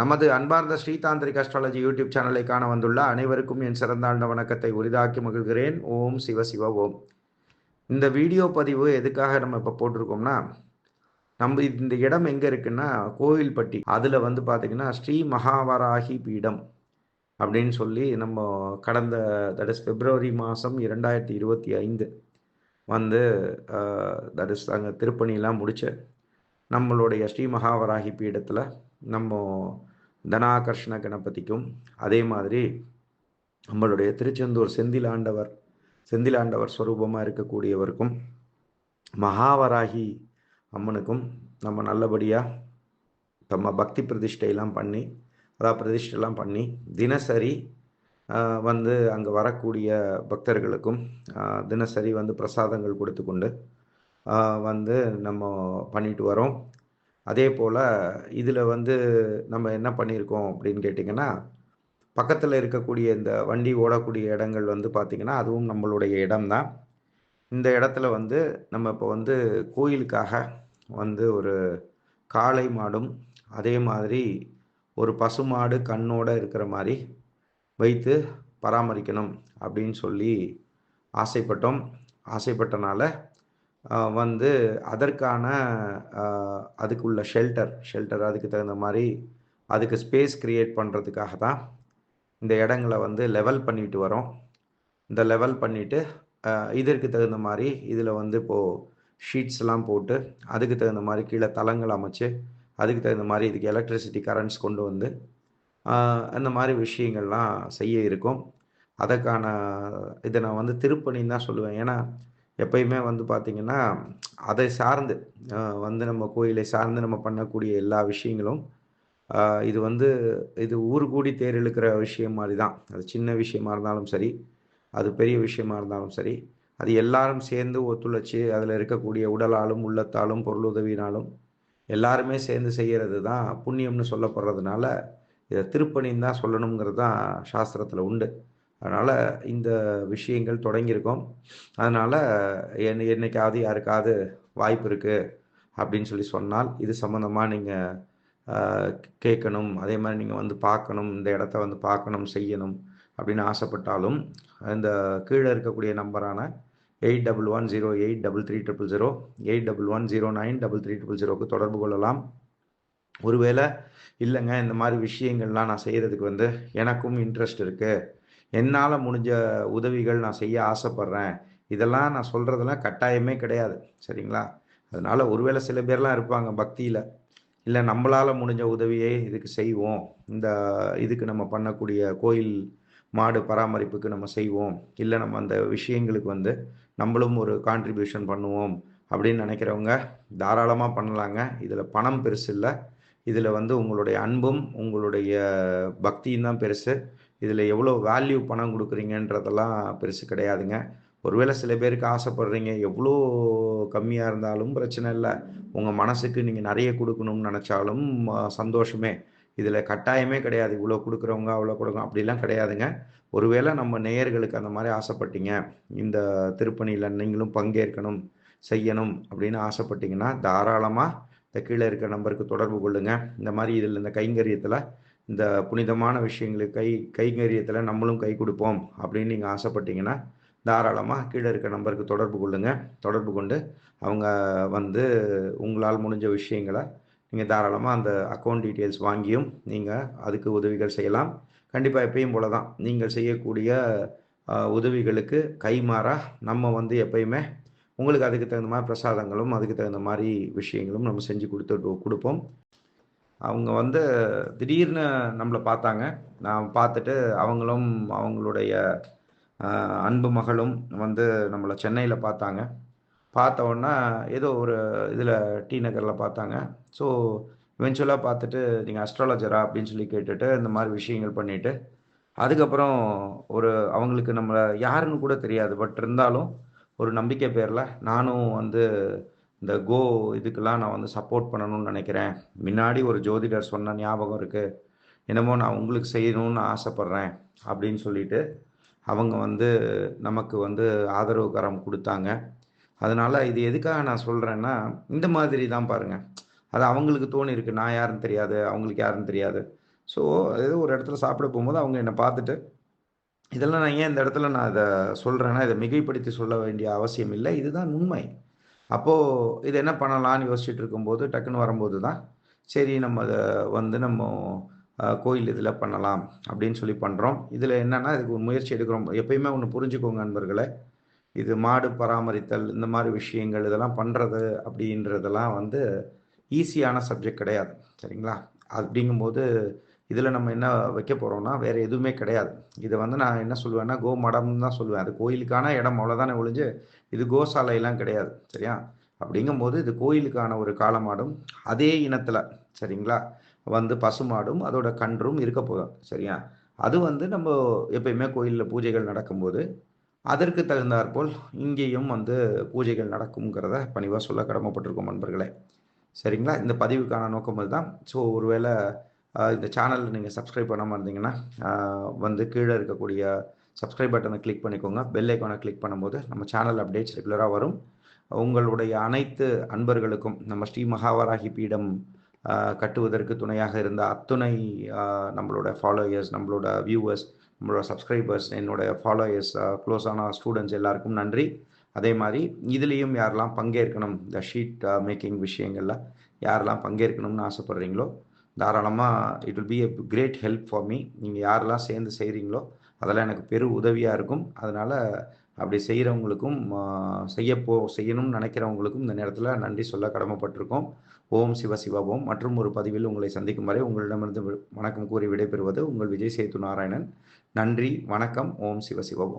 நமது அன்பார்ந்த Shri tantric astrology YouTube சேனலை காண வந்துள்ள அனைவருக்கும் என் சிறந்தாழ்ந்த வணக்கத்தை உரிதாக்கி மகிழ்கிறேன். ஓம் சிவ சிவ ஓம். இந்த வீடியோ பதிவு எதுக்காக நம்ம இப்போ போட்டிருக்கோம்னா நம்ம இந்த இடம் எங்கே இருக்குன்னா கோவில்பட்டி. அதில் வந்து பார்த்திங்கன்னா ஸ்ரீ மகாவராகி பீடம் அப்படின்னு சொல்லி நம்ம கடந்த தட் இஸ் பிப்ரவரி மாதம் இரண்டாயிரத்தி இருபத்தி ஐந்து வந்து தட் இஸ் அங்கே திருப்பணிலாம் முடிச்சு நம்மளுடைய ஸ்ரீ மகாவராகி பீடத்தில் நம்ம தனாகர்ஷ்ண கணபதிக்கும் அதே மாதிரி நம்மளுடைய திருச்செந்தூர் செந்திலாண்டவர் செந்திலாண்டவர் ஸ்வரூபமாக இருக்கக்கூடியவருக்கும் மகாவராகி அம்மனுக்கும் நம்ம நல்லபடியாக நம்ம பக்தி பிரதிஷ்டையெல்லாம் பண்ணி அதாவது பிரதிஷ்டைலாம் பண்ணி தினசரி வந்து அங்கே வரக்கூடிய பக்தர்களுக்கும் தினசரி வந்து பிரசாதங்கள் கொடுத்து கொண்டு வந்து நம்ம பண்ணிட்டு வரோம். அதே போல் இதில் வந்து நம்ம என்ன பண்ணியிருக்கோம் அப்படின்னு கேட்டிங்கன்னா பக்கத்தில் இருக்கக்கூடிய இந்த வண்டி ஓடக்கூடிய இடங்கள் வந்து பார்த்திங்கன்னா அதுவும் நம்மளுடைய இடம்தான். இந்த இடத்துல வந்து நம்ம இப்போ வந்து கோயிலுக்காக வந்து ஒரு காளை மாடும் அதே மாதிரி ஒரு பசுமாடு கண்ணோடு இருக்கிற மாதிரி வைத்து பராமரிக்கணும் அப்படின்னு சொல்லி ஆசைப்பட்டோம். ஆசைப்பட்டனால வந்து அதற்கான அதுக்குள்ள ஷெல்டர் ஷெல்டர் அதுக்கு தகுந்த மாதிரி அதுக்கு ஸ்பேஸ் க்ரியேட் பண்ணுறதுக்காக தான் இந்த இடங்களை வந்து லெவல் பண்ணிட்டு வரோம். இந்த லெவல் பண்ணிவிட்டு இதற்கு தகுந்த மாதிரி இதில் வந்து இப்போது ஷீட்ஸ்லாம் போட்டு அதுக்கு தகுந்த மாதிரி கீழே தளங்கள் அமைச்சு அதுக்கு தகுந்த மாதிரி இதுக்கு எலக்ட்ரிசிட்டி கரண்ட்ஸ் கொண்டு வந்து அந்த மாதிரி விஷயங்கள்லாம் செய்ய இருக்கும். அதற்கான இதை நான் வந்து திருப்பணின்னு தான் சொல்லுவேன். ஏன்னா எப்பயுமே வந்து பார்த்திங்கன்னா அதை சார்ந்து வந்து நம்ம கோயிலை சார்ந்து நம்ம பண்ணக்கூடிய எல்லா விஷயங்களும் இது வந்து இது ஊர் கூடி தேர் இழுக்கிற விஷயம் மாதிரி தான் அது சின்ன விஷயமா இருந்தாலும் சரி அது பெரிய விஷயமா இருந்தாலும் சரி அது எல்லாரும் சேர்ந்து ஒத்துழைச்சி அதில் இருக்கக்கூடிய உடலாலும் உள்ளத்தாலும் பொருளுதவினாலும் எல்லாருமே சேர்ந்து செய்கிறது தான் புண்ணியம்னு சொல்லப்படுறதுனால இதை திருப்பணின்னு தான் சொல்லணுங்கிறது தான் சாஸ்திரத்தில் உண்டு. அதனால் இந்த விஷயங்கள் தொடங்கியிருக்கோம். அதனால் என் என்னைக்காவது யாருக்காவது வாய்ப்பு இருக்குது அப்படின்னு சொல்லி சொன்னால் இது சம்மந்தமாக நீங்கள் கேட்கணும். அதே மாதிரி நீங்கள் வந்து பார்க்கணும். இந்த இடத்த வந்து பார்க்கணும் செய்யணும் அப்படின்னு ஆசைப்பட்டாலும் இந்த கீழே இருக்கக்கூடிய நம்பரான eight double one zero eight double three triple zero eight double one zero nine double three triple ஜீரோக்கு தொடர்பு கொள்ளலாம். ஒருவேளை இல்லைங்க இந்த மாதிரி விஷயங்கள்லாம் நான் செய்கிறதுக்கு வந்து எனக்கும் இன்ட்ரெஸ்ட் இருக்குது என்னால் முடிஞ்ச உதவிகள் நான் செய்ய ஆசைப்பட்றேன். இதெல்லாம் நான் சொல்கிறதெல்லாம் கட்டாயமே கிடையாது. சரிங்களா? அதனால் ஒருவேளை சில பேர்லாம் இருப்பாங்க பக்தியில். இல்லை நம்மளால் முடிஞ்ச உதவியை இதுக்கு செய்வோம். இந்த இதுக்கு நம்ம பண்ணக்கூடிய கோயில் மாடு பராமரிப்புக்கு நம்ம செய்வோம். இல்லை நம்ம அந்த விஷயங்களுக்கு வந்து நம்மளும் ஒரு கான்ட்ரிபியூஷன் பண்ணுவோம் அப்படின்னு நினைக்கிறவங்க தாராளமாக பண்ணலாங்க. இதில் பணம் பெருசு இல்லை இதில் வந்து உங்களுடைய அன்பும் உங்களுடைய பக்தியும் தான் பெருசு. இதில் எவ்வளோ வேல்யூ பணம் கொடுக்குறீங்கன்றதெல்லாம் பெருசு கிடையாதுங்க. ஒருவேளை சில பேருக்கு ஆசைப்படுறீங்க எவ்வளோ கம்மியாக இருந்தாலும் பிரச்சனை இல்லை. உங்கள் மனசுக்கு நீங்கள் நிறைய கொடுக்கணும்னு நினச்சாலும் சந்தோஷமே. இதில் கட்டாயமே கிடையாது. இவ்வளோ கொடுக்குறவங்க அவ்வளோ கொடுக்கணும் அப்படிலாம் கிடையாதுங்க. ஒருவேளை நம்ம நேயர்களுக்கு அந்த மாதிரி ஆசைப்பட்டீங்க. இந்த திருப்பணியில் நீங்களும் பங்கேற்கணும் செய்யணும் அப்படின்னு ஆசைப்பட்டீங்கன்னா தாராளமாக இந்த கீழே இருக்க நம்பருக்கு தொடர்பு கொள்ளுங்கள் இந்த மாதிரி இதில் இந்த கைங்கரியத்தில் இந்த புனிதமான விஷயங்களுக்கு கை கைங்கரியத்தில் நம்மளும் கை கொடுப்போம் அப்படின்னு நீங்கள் ஆசைப்பட்டீங்கன்னா தாராளமாக கீழே இருக்க நம்பருக்கு தொடர்பு கொள்ளுங்கள் தொடர்பு கொண்டு அவங்க வந்து உங்களால் முடிஞ்ச விஷயங்களை நீங்கள் தாராளமாக அந்த அக்கௌண்ட் டீட்டெயில்ஸ் வாங்கியும் நீங்கள் அதுக்கு உதவிகள் செய்யலாம். கண்டிப்பாக எப்பயும் போல தான் நீங்கள் செய்யக்கூடிய உதவிகளுக்கு கைமாறாக நம்ம வந்து எப்பயுமே உங்களுக்கு அதுக்கு தகுந்த மாதிரி பிரசாதங்களும் அதுக்கு தகுந்த மாதிரி விஷயங்களும் நம்ம செஞ்சு கொடுத்துட்டு கொடுப்போம். அவங்க வந்து திடீர்னு நம்மளை பார்த்தாங்க. நான் பார்த்துட்டு அவங்களும் அவங்களுடைய அன்பு மகளும் வந்து நம்மளை சென்னையில் பார்த்தாங்க. பார்த்த உடனே ஏதோ ஒரு இதில் டி நகரில் பார்த்தாங்க. ஸோ இவென்ச்சுவலாக பார்த்துட்டு நீங்கள் அஸ்ட்ராலஜரா அப்படின்னு சொல்லி கேட்டுட்டு இந்த மாதிரி விஷயங்கள் பண்ணிவிட்டு அதுக்கப்புறம் ஒரு அவங்களுக்கு நம்மளை யாருன்னு கூட தெரியாது. பட் இருந்தாலும் ஒரு நம்பிக்கை பேரில் நானும் வந்து இந்த கோ இதுக்கெல்லாம் நான் வந்து சப்போர்ட் பண்ணணும்னு நினைக்கிறேன். முன்னாடி ஒரு ஜோதிடர் சொன்ன ஞாபகம் இருக்குது என்னமோ நான் உங்களுக்கு செய்யணும்னு ஆசைப்பட்றேன் அப்படின்னு சொல்லிட்டு அவங்க வந்து நமக்கு வந்து ஆதரவு கரம் கொடுத்தாங்க. அதனால் இது எதுக்காக நான் சொல்கிறேன்னா இந்த மாதிரி தான் பாருங்கள் அது அவங்களுக்கு தோணி இருக்கு. நான் யாருன்னு தெரியாது. அவங்களுக்கு யாருன்னு தெரியாது. ஸோ ஏதோ ஒரு இடத்துல சாப்பிட போகும்போது அவங்க என்னை பார்த்துட்டு இதெல்லாம் நான் ஏன் இந்த இடத்துல நான் இதை சொல்கிறேன்னா இதை மிகைப்படுத்தி சொல்ல வேண்டிய அவசியம் இல்லை. இதுதான் உண்மை. அப்போது இது என்ன பண்ணலான்னு யோசிச்சுட்டு இருக்கும்போது டக்குன்னு வரும்போது தான் சரி நம்ம அதை வந்து நம்ம கோயில் இதில் பண்ணலாம் அப்படின்னு சொல்லி பண்ணுறோம் இதில் என்னென்னா இதுக்கு ஒரு முயற்சி எடுக்கிறோம். எப்பயுமே ஒன்று புரிஞ்சுக்கோங்க நண்பர்களை. இது மாடு பராமரித்தல் இந்த மாதிரி விஷயங்கள் இதெல்லாம் பண்ணுறது அப்படின்றதெல்லாம் வந்து ஈஸியான சப்ஜெக்ட் கிடையாது. சரிங்களா? அப்படிங்கும்போது இதில் நம்ம என்ன வைக்க போகிறோம்னா வேறு எதுவுமே கிடையாது. இதை வந்து நான் என்ன சொல்லுவேன்னா கோ மடம்னு தான் சொல்லுவேன். அது கோயிலுக்கான இடம் அவ்வளோதானே ஒழிஞ்சு இது கோசாலையெல்லாம் கிடையாது சரியா? அப்படிங்கும்போது இது கோயிலுக்கான ஒரு காலமாடும் அதே இனத்தில் சரிங்களா? வந்து பசுமாடும் அதோட கன்றும் இருக்க போதும் சரியா? அது வந்து நம்ம எப்பயுமே கோயிலில் பூஜைகள் நடக்கும்போது அதற்கு தகுந்தாற்போல் இங்கேயும் வந்து பூஜைகள் நடக்குங்கிறத பணிவாக சொல்ல கடமைப்பட்டிருக்கோம் நண்பர்களே. சரிங்களா? இந்த பதிவுக்கான நோக்கம் அதுதான். ஸோ ஒருவேளை இந்த சேனலில் நீங்கள் சப்ஸ்கிரைப் பண்ணாமல் இருந்தீங்கன்னா வந்து கீழே இருக்கக்கூடிய சப்ஸ்கிரைப் பட்டனை கிளிக் பண்ணிக்கோங்க. பெல் ஐக்கானை கிளிக் பண்ணும்போது நம்ம சேனல் அப்டேட்ஸ் ரெகுலராக வரும். உங்களுடைய அனைத்து அன்பர்களுக்கும் நம்ம ஸ்ரீ மகாவராகி பீடம் கட்டுவதற்கு துணையாக இருந்த அத்துணை நம்மளோட ஃபாலோயர்ஸ் நம்மளோட வியூவர்ஸ் நம்மளோட சப்ஸ்கிரைபர்ஸ் என்னோட ஃபாலோயர்ஸ் க்ளோஸான ஸ்டூடெண்ட்ஸ் எல்லாருக்கும் நன்றி. அதே மாதிரி இதுலேயும் யாரெல்லாம் பங்கேற்கணும் இந்த ஷீட் மேக்கிங் விஷயங்களில் யாரெல்லாம் பங்கேற்கணும்னு ஆசைப்பட்றீங்களோ தாராளமாக it will be a great help for me நீங்கள் யாரெல்லாம் சேர்ந்து செய்கிறீங்களோ அதெல்லாம் எனக்கு பெரு உதவியாக இருக்கும். அதனால் அப்படி செய்கிறவங்களுக்கும் செய்யப்போ செய்யணும்னு நினைக்கிறவங்களுக்கும் இந்த நேரத்தில் நன்றி சொல்ல கடமைப்பட்டிருக்கோம். ஓம் சிவ சிவபோம் மற்றும் ஒரு பதிவில் உங்களை சந்திக்கும் வரை உங்களிடமிருந்து வணக்கம் கூறி விடைபெறுவது உங்கள் விஜய் சேத்து நாராயணன். நன்றி வணக்கம் ஓம் சிவ சிவபோம்